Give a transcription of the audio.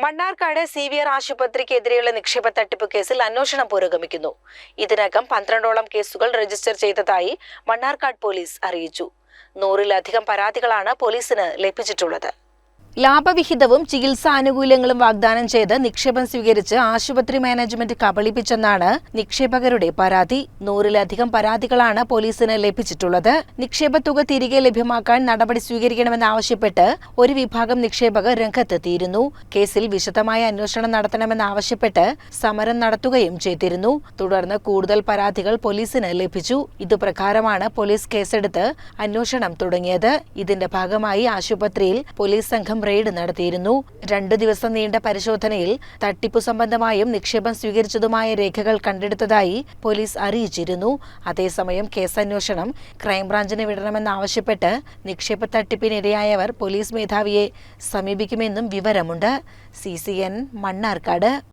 Mannarkkad C V R ആശുപത്രിക്കെതിരെയുള്ള നിക്ഷേപ തട്ടിപ്പ് കേസിൽ അന്വേഷണം പുരോഗമിക്കുന്നു. ഇതിനകം പന്ത്രണ്ടോളം കേസുകൾ രജിസ്റ്റർ ചെയ്തതായി മണ്ണാർക്കാട് പോലീസ് അറിയിച്ചു. നൂറിലധികം പരാതികളാണ് പോലീസിന് ലഭിച്ചിട്ടുള്ളത്. ലാഭവിഹിതവും ചികിത്സാനുകൂല്യങ്ങളും വാഗ്ദാനം ചെയ്ത് നിക്ഷേപം സ്വീകരിച്ച് ആശുപത്രി മാനേജ്മെന്റ് കബളിപ്പിച്ചെന്നാണ് നിക്ഷേപകരുടെ പരാതി. നൂറിലധികം പരാതികളാണ് പോലീസിന് ലഭിച്ചിട്ടുള്ളത്. നിക്ഷേപ തുക തിരികെ ലഭ്യമാക്കാൻ നടപടി സ്വീകരിക്കണമെന്നാവശ്യപ്പെട്ട് ഒരു വിഭാഗം നിക്ഷേപകർ രംഗത്തെത്തിയിരുന്നു. കേസിൽ വിശദമായ അന്വേഷണം നടത്തണമെന്നാവശ്യപ്പെട്ട് സമരം നടത്തുകയും ചെയ്തിരുന്നു. തുടർന്ന് കൂടുതൽ പരാതികൾ പോലീസിന് ലഭിച്ചു. ഇതുപ്രകാരമാണ് പോലീസ് കേസെടുത്ത് അന്വേഷണം തുടങ്ങിയത്. ഇതിന്റെ ഭാഗമായി ആശുപത്രിയിൽ പോലീസ് സംഘം റെയ്ഡ് നടത്തിയിരുന്നു. രണ്ടു ദിവസം നീണ്ട പരിശോധനയിൽ തട്ടിപ്പു സംബന്ധമായും നിക്ഷേപം സ്വീകരിച്ചതുമായ രേഖകൾ കണ്ടെടുത്തതായി പോലീസ് അറിയിച്ചിരുന്നു. അതേസമയം കേസന്വേഷണം ക്രൈംബ്രാഞ്ചിന് വിടണമെന്നാവശ്യപ്പെട്ട് നിക്ഷേപ തട്ടിപ്പിനിരയായവർ പോലീസ് മേധാവിയെ സമീപിക്കുമെന്നും വിവരമുണ്ട്. C C N Mannarkkad.